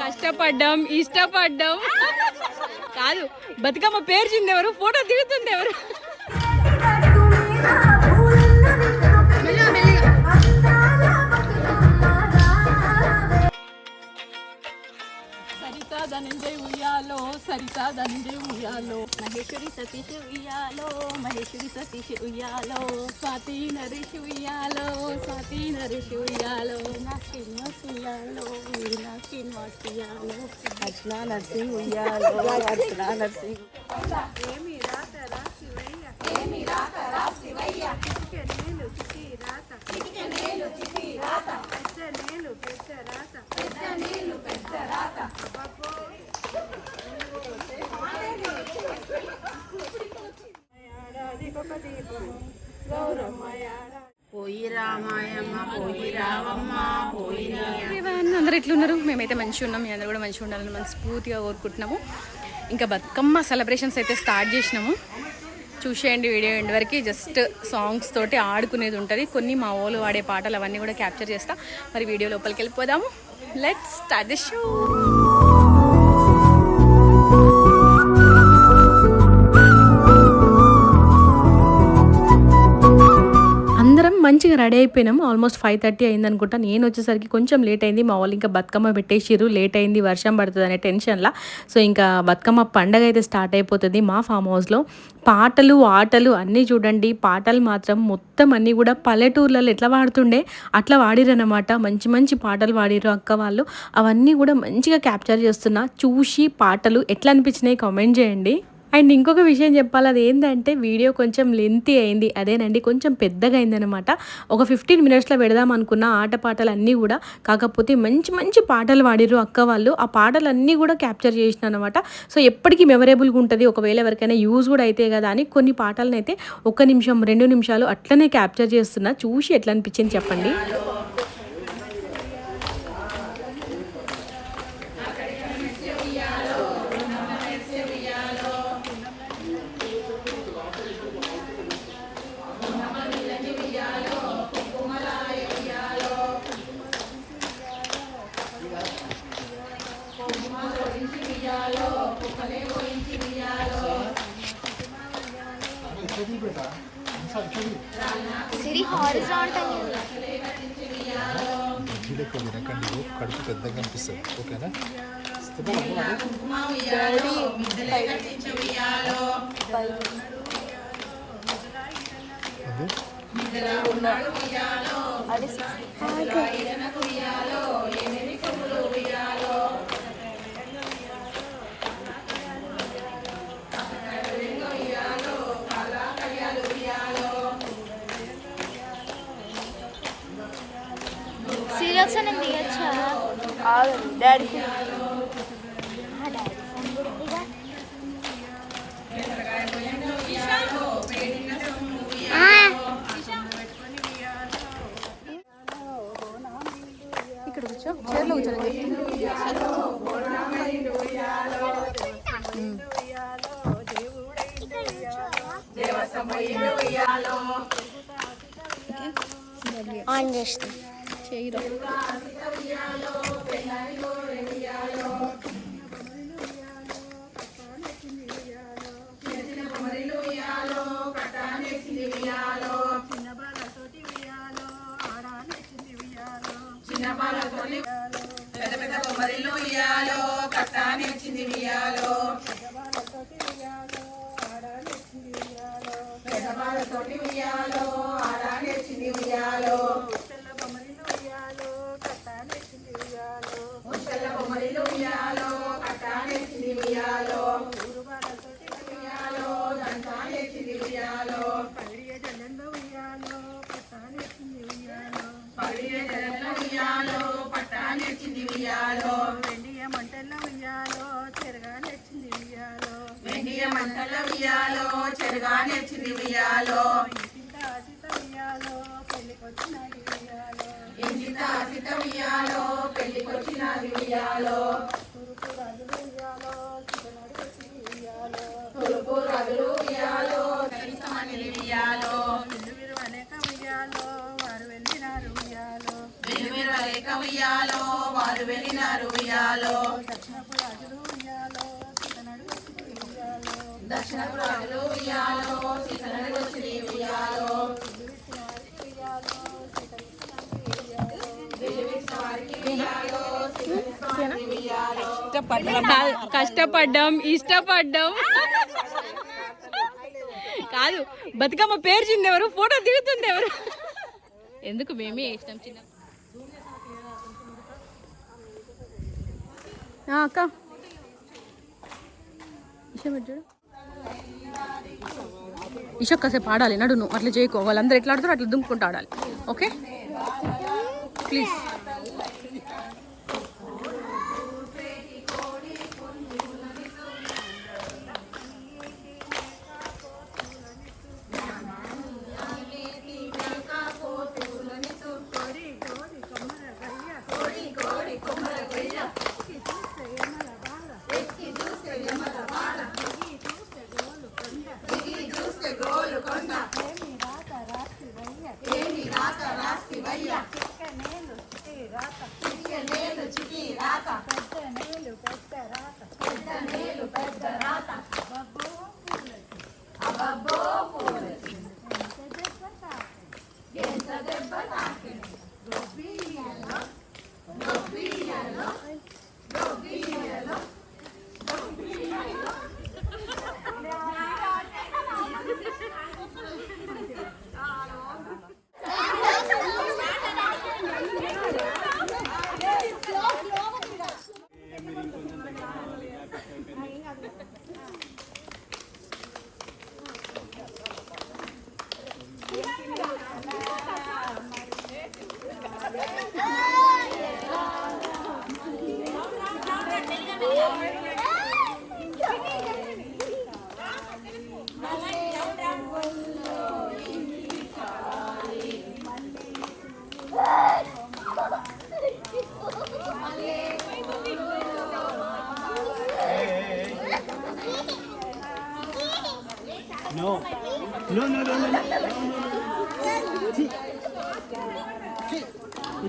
కష్టపడ్డాం ఇష్టపడ్డాం. కాదు బతుకమ్మ పేరు ఎవరు ఫోటో దిగుతుంది ఎవరు? దాని ఉయ్యాలో సరిత ధనంజయ్ ఉయ్యాలో. మహేశ్వరి సతీష్ ఉయ్యాలో మహేశ్వరి సతీష్ ఉయ్యాలో. స్వాతి నరేష్ ఉయ్యాలో స్వాతి నరేష్ ఉయ్యాలో. నా శ్రీనివాస్ ఉయ్యాలో నా శ్రీనివాస్ ఉయ్యాలో. అర్చనా నర్సింగ్ ఉయ్యాలో అర్చనా నర్సింగ్. పోయి రామాయమ్మ పోయి రావమ్మ పోయి అందరు ఎట్లున్నారు? మేమైతే మంచిగా ఉన్నాం మీ అందరూ కూడా మంచిగా ఉండాలని మనస్ఫూర్తిగా కోరుకుంటున్నాము. ఇంకా బతుకమ్మ సెలబ్రేషన్స్ అయితే స్టార్ట్ చేసినాము. చూసేయండి వీడియో ఎండ్ వరకు జస్ట్ సాంగ్స్ తోటి ఆడుకునేది ఉంటుంది. కొన్ని మా వాళ్ళు వాడే పాటలు అవన్నీ కూడా క్యాప్చర్ చేస్తా. మరి వీడియో లోపలికి వెళ్ళిపోదాము. లెట్స్ స్టార్ట్ ద షో అందరం రెడీ అయిపోయినాం. ఆల్మోస్ట్ ఫైవ్ థర్టీ అయింది అనుకుంటా. నేను వచ్చేసరికి కొంచెం లేట్ అయింది. మా వాళ్ళు ఇంకా బతుకమ్మ పెట్టేసిర్రు. లేట్ అయింది. వర్షం పడుతుంది అనే టెన్షన్లా సో ఇంకా బతుకమ్మ పండగ అయితే స్టార్ట్ అయిపోతుంది మా ఫామ్ హౌస్లో పాటలు ఆటలు అన్నీ చూడండి. పాటలు మాత్రం మొత్తం అన్నీ కూడా పల్లెటూర్లలో ఎట్లా వాడుతుండే అట్లా వాడిరనమాట మంచి మంచి పాటలు వాడిరు అక్క వాళ్ళు. అవన్నీ కూడా మంచిగా క్యాప్చర్ చేస్తున్నా. చూసి పాటలు ఎట్లా అనిపించినాయి? కామెంట్ చేయండి. అండ్ ఇంకొక విషయం చెప్పాలి అది ఏంటంటే వీడియో కొంచెం లెంతీ అయింది. అదేనండి కొంచెం పెద్దగా అయిందనమాట ఒక ఫిఫ్టీన్ మినిట్స్లో పెడదాం అనుకున్న ఆట పాటలు అన్నీ కూడా కాకపోతే మంచి మంచి పాటలు పాడిరు అక్క వాళ్ళు. ఆ పాటలన్నీ కూడా క్యాప్చర్ చేసిన అనమాట సో ఎప్పటికీ మెమరబుల్గా ఉంటుంది. ఒకవేళ ఎవరికైనా యూజ్ కూడా అయితే కదా అని కొన్ని పాటలను అయితే ఒక నిమిషం రెండు నిమిషాలు అట్లనే క్యాప్చర్ చేస్తున్నా. చూసి ఎట్లా అనిపించింది చెప్పండి. అది సిరి ఒకసారి నేను దిగచ్చా డాడీ డాడీ ఆన్ చేస్తాం చేయరా పెద్ద పెద్ద కొమ్మరిల్లు ఇయ్యాలో కట్టాన్ని ఇచ్చింది ఇయ్యాలో తొట్టి ఉయ్యాలో ఆడానేసింది ఉయ్యాలో. ముసల్ల బొమ్మరిలు ఉయ్యాలో కట్టానేసింది ఉయ్యాలో. ముసల్ల బొమ్మరిలు ఉయ్యాలో కట్టానేసింది ఉయ్యాలో. ఊరువాడతోటి ఉయ్యాలో దంతానేసింది ఉయ్యాలో. పగిడియ జనంలో ఉయ్యాలో చెరగా నేర్చింది ఉయ్యాలో. వెండియ మంటల్లో ఉయ్యాలో నేర్చింది ఇయాలో ఇంకిత అసిత పెళ్ళికొచ్చిన ఇయాలో తూర్పు రగులు ఇయాలో వారు వెళ్ళినారు ఇయాలో కష్టపడ్డాం ఇష్టపడ్డాం. కాదు బతుకమ్మ పేర్చింది ఎవరు? ఫోటో దిగుతుంది ఎవరు? ఎందుకు మేమే ఇష్టం చిన్న? అక్క. ఇష్టం చూడు ఇష కాసేపు ఆడాలి నడును అట్లా చేయకో. వాళ్ళందరూ ఎట్లా ఆడుతారో అట్లా దుమ్ముకుంటూ ఆడాలి. ఓకే? Please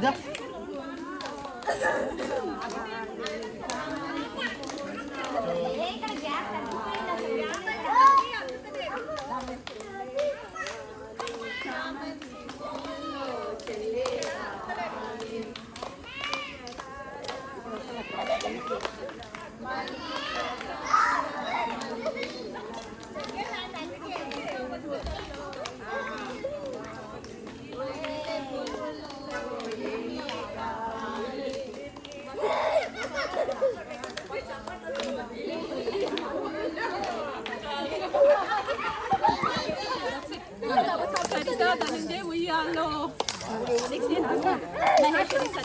Yeah.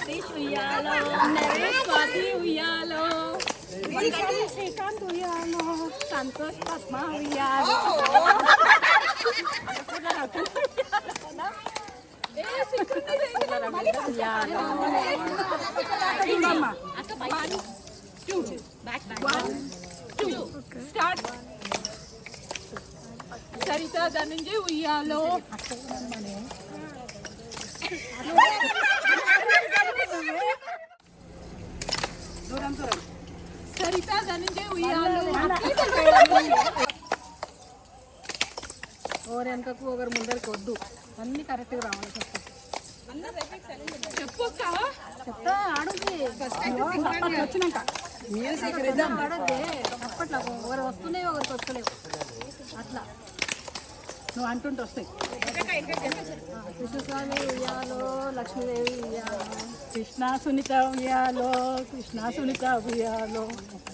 సతీష్ ఉయ్యాలో నరేష్ స్వాతి ఉయ్యాలో వెంకటి శ్రీకాంత్ ఉయ్యాలో సంతోష్ పద్మ ఉయ్యాలో ఉయ్యాలో స్టార్ట్ సరిత ధనంజయ్ ఉయ్యాలో సరిత ధనంజయ్ ఉయ్యాలో ఒకరు వెనకకు ఒకరు ముందరికి వద్దు. అన్ని కరెక్ట్గా రావాలి ఫస్ట్ చెప్పొక్క చెప్తా ఆడుంది. వచ్చినాక. ఆడొద్దే. అప్పట్లో ఒకరు వస్తున్నాయి ఒకరికి వస్తలేవు. అట్లా. నువ్వు అంటుంటే వస్తాయి. కృష్ణస్వామి ఉయ్యాలో లక్ష్మీదేవి ఉయ్యాలో కృష్ణ సునీత ఉయ్యాలో కృష్ణ సునీత ఉయ్యాలో.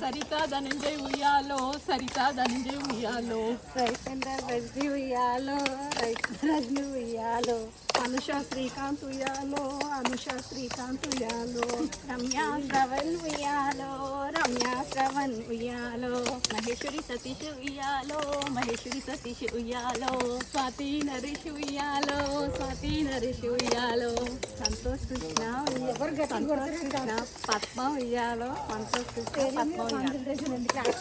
సరిత ధనంజయ్ ఉయ్యాలో సరిత ధనంజయ్ ఉయ్యాలో. రైతేంద్ర రజని ఉయ్యాలో రైతు రజని ఉయ్యాలో. అనుష శ్రీకాంత్ ఉయ్యాలో అనుష శ్రీకాంత్ ఉయ్యాలో రమ్య శ్రవణ్ ఉయ్యాలో రమ్య శ్రవణ్ ఉయ్యాలో మహేశ్వరి సతీష్ ఉయ్యాలో మహేశ్వరి సతీష్ ఉయ్యాలో స్వాతి నరేష్ ఉయ్యాలో స్వాతి నరేష్ ఉయ్యాలో సంతోష్ కృష్ణ సంతోష్ కృష్ణ పద్మ ఉయ్యాలో సంతోష్ కృష్ణ పద్మ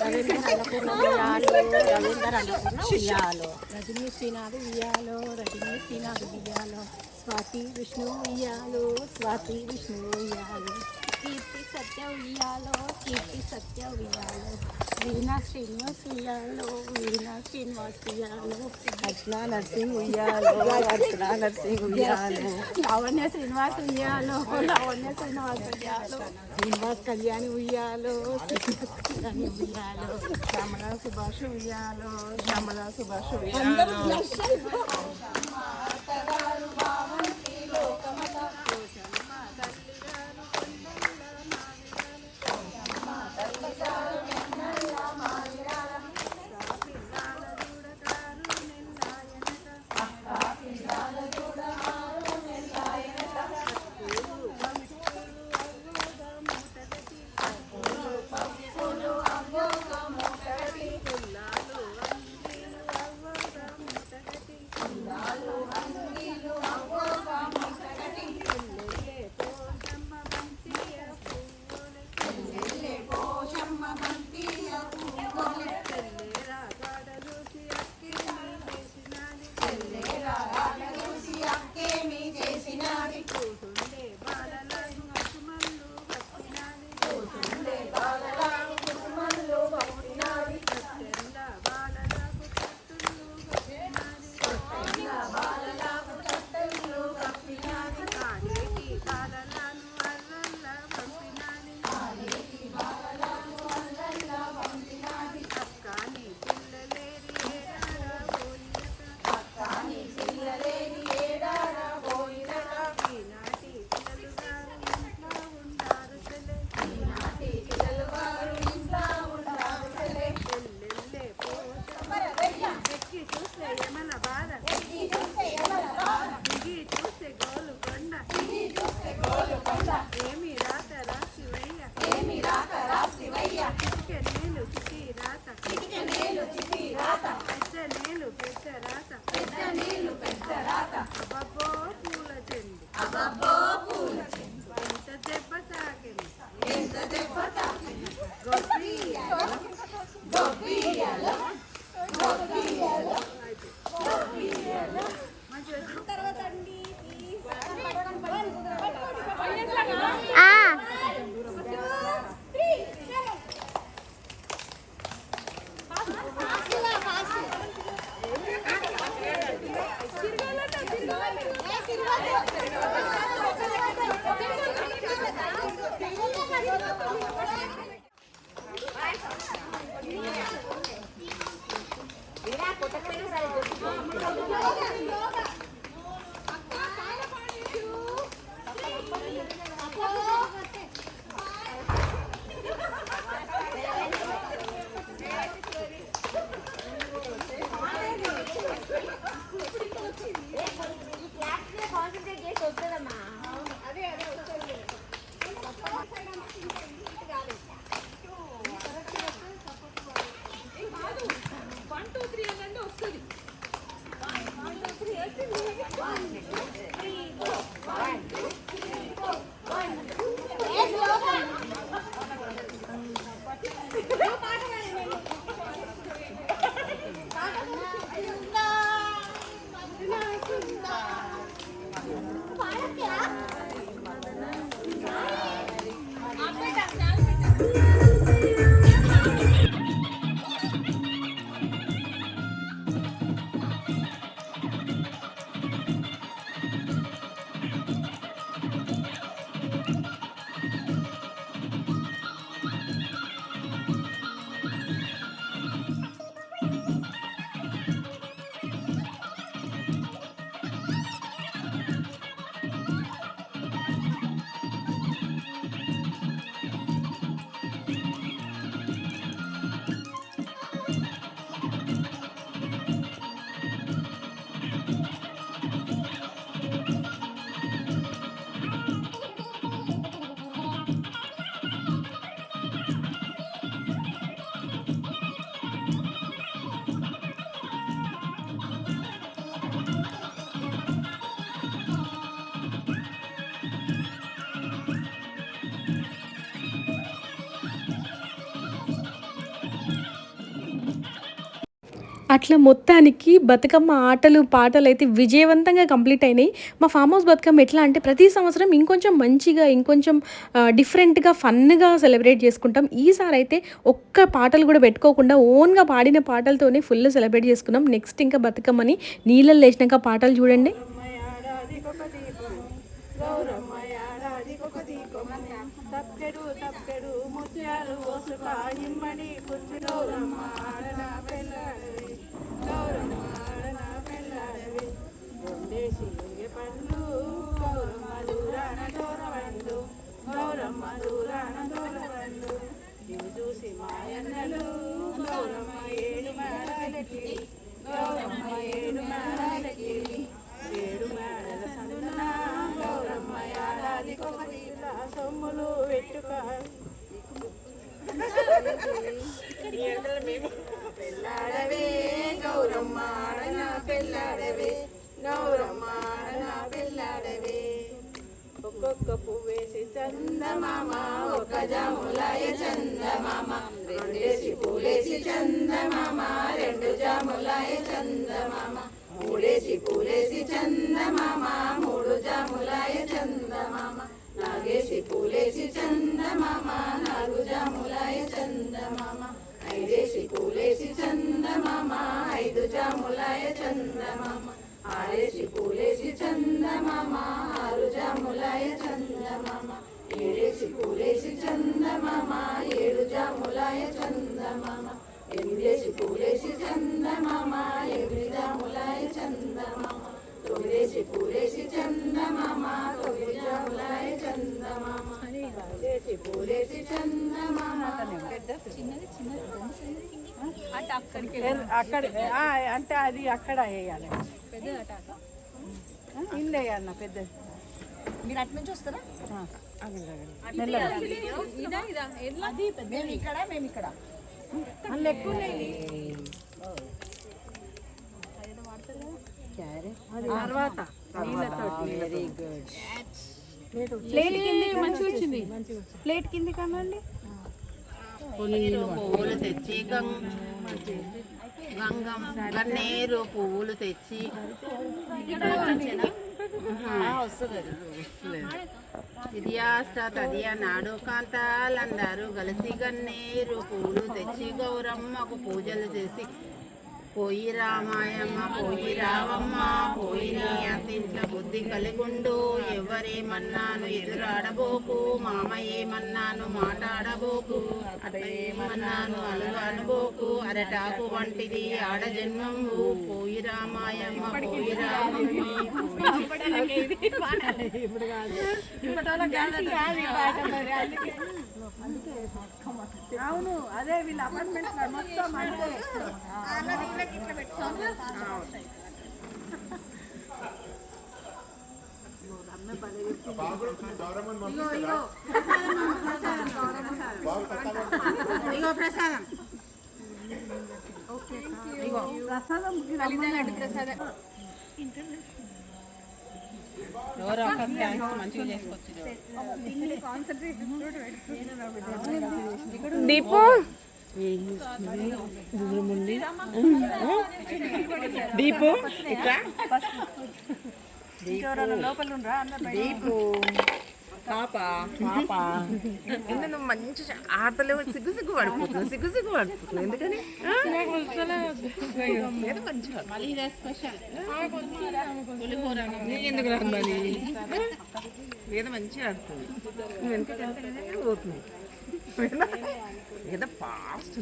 రవీంద్ర అన్నపూర్ణ ఉయ్యాలో రవీంద్ర అన్నపూర్ణ ఉయ్యాలో రజనీ శ్రీనాథ్ ఉయ్యాలో రజనీ శ్రీనాథ్ ఉయ్యాలో స్వాతి విష్ణు ఉయ్యాలో స్వాతి విష్ణు ఉయ్యాలో కీర్తి సత్య ఉయ్యాలో కీర్తి సత్య ఉయ్యాలో వీణా శ్రీనివాస్ ఉయ్యాలో వీణా శ్రీనివాస్ ఉయ్యాలో అర్చనా నర్సింగ్ ఉయ్యాలో అర్చనా నర్సింగ్ ఉయ్యాలో లావణ్య శ్రీనివాస్ ఉయ్యాలో లావణ్య శ్రీనివాస్ ఉయ్యాలో శ్రీనివాస్ కళ్యాణి ఉయ్యాలో శ్రీనివాస్ కళ్యాణి ఉయ్యాలో శ్యామల సుభాష్ ఉయ్యాలో శ్యామల సుభాష్ అట్లా మొత్తానికి బతుకమ్మ ఆటలు పాటలు అయితే విజయవంతంగా కంప్లీట్ అయినాయి. మా ఫామ్ హౌస్ బతుకమ్మ ఎట్లా అంటే ప్రతి సంవత్సరం ఇంకొంచెం మంచిగా ఇంకొంచెం డిఫరెంట్గా ఫన్గా సెలబ్రేట్ చేసుకుంటాం. ఈసారి అయితే ఒక్క పాటలు కూడా పెట్టుకోకుండా ఓన్గా పాడిన పాటలతోనే ఫుల్ సెలబ్రేట్ చేసుకున్నాం. నెక్స్ట్ ఇంకా బతుకమ్మని నీళ్ళల్లో వేసినాక పాటలు చూడండి. గౌరమ్మ చూసి మాయన్నలు గౌరమ్మ ఏడు మేడలకి అక్కడ అంటే అది అక్కడ వేయాలి. ఇల్లు వేయాలన్న పెద్ద. మీరు అటు నుంచి వస్తారా? మేము ఇక్కడ మేము ఇక్కడ. ఎక్కువ. తర్వాత. వెరీ గుడ్ ప్లేట్ కింది మంచిగా వచ్చింది. ప్లేట్ కింది కనండి పువ్వులు తెచ్చి గంగం గన్నేరు పువ్వులు తెచ్చి. ఇదియాస్త నాడు కాంతాలందరూ కలిసి గన్నేరు పూలు తెచ్చి గౌరమ్మకు పూజలు చేసి పోయి రామాయమ్మ పోయి రావమ్మ పోయి నీ అతింట్ల బుద్ధి కలిగుండు. ఎవరేమన్నాను ఎదురాడబోకు? మామ ఏమన్నాను మాట్లాడబోకు అటేమన్నాను అలుగు అనుబోకు అరటాకు వంటిది ఆడ జన్మము పోయి రామాయమ్మ పోయి రామమ్మ అవును అదే వీళ్ళ అపార్ట్మెంట్ మొత్తం ఇగో ప్రసాదం. ప్రసాదం ఎవరో ఒక థ్యాంక్స్ మంచిగా చేసుకొచ్చి దీపం? దీపు ఇట్లా. అందరు బయట దీపు. పాప. పాప. ఎందుకు నువ్వు మంచి ఆటలు సిగ్గు సిగ్గు పడిపోతున్నావు? సిగ్గు సిగ్గు పడిపోతున్నావు? ఎందుకని? ఎందుకు ఏదో మంచిగా. ఆడుతుంది. నువ్వు ఎంత ఏదో ఫాస్ట్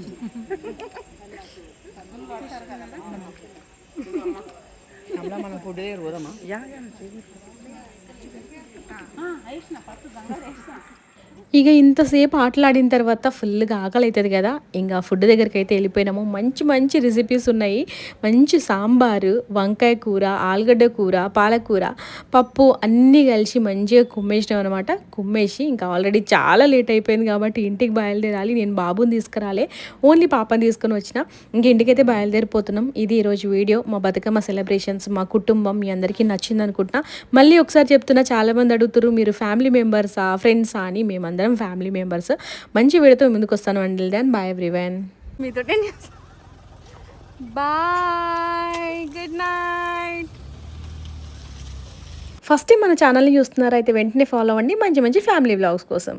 అమ్మ మనం ఫుడ్ దగ్గర పోదామా యా యా ఇక ఇంతసేపు ఆటలాడిన తర్వాత ఫుల్గా ఆకలి అవుతుంది కదా. ఇంకా ఫుడ్ దగ్గరికి అయితే వెళ్ళిపోయినాము. మంచి మంచి రెసిపీస్ ఉన్నాయి. మంచి సాంబారు వంకాయ కూర ఆలుగడ్డ కూర పాలకూర పప్పు అన్నీ కలిసి మంచిగా కుమ్మేసినాం అనమాట కుమ్మేసి ఇంకా ఆల్రెడీ చాలా లేట్ అయిపోయింది కాబట్టి ఇంటికి బయలుదేరాలి. నేను బాబుని తీసుకురాలే. ఓన్లీ పాపని తీసుకొని వచ్చిన. ఇంక ఇంటికైతే బయలుదేరిపోతున్నాం. ఇది ఈరోజు వీడియో. మా బతుకమ్మ సెలబ్రేషన్స్ మా కుటుంబం మీ అందరికీ నచ్చింది అనుకుంటున్నా మళ్ళీ ఒకసారి చెప్తున్నా చాలామంది అడుగుతారు మీరు ఫ్యామిలీ మెంబర్సా ఫ్రెండ్సా అని మేము మేమందరం ఫ్యామిలీ మెంబర్స్ మంచి వీడియోతో ముందుకు వస్తాను అండి దాన్ బాయ్ ఎవ్రీవన్ మీతో బాయ్ గుడ్ నైట్ ఫస్ట్ మన ఛానల్ని చూస్తున్నారైతే వెంటనే ఫాలో అవ్వండి. మంచి మంచి ఫ్యామిలీ వ్లాగ్స్ కోసం.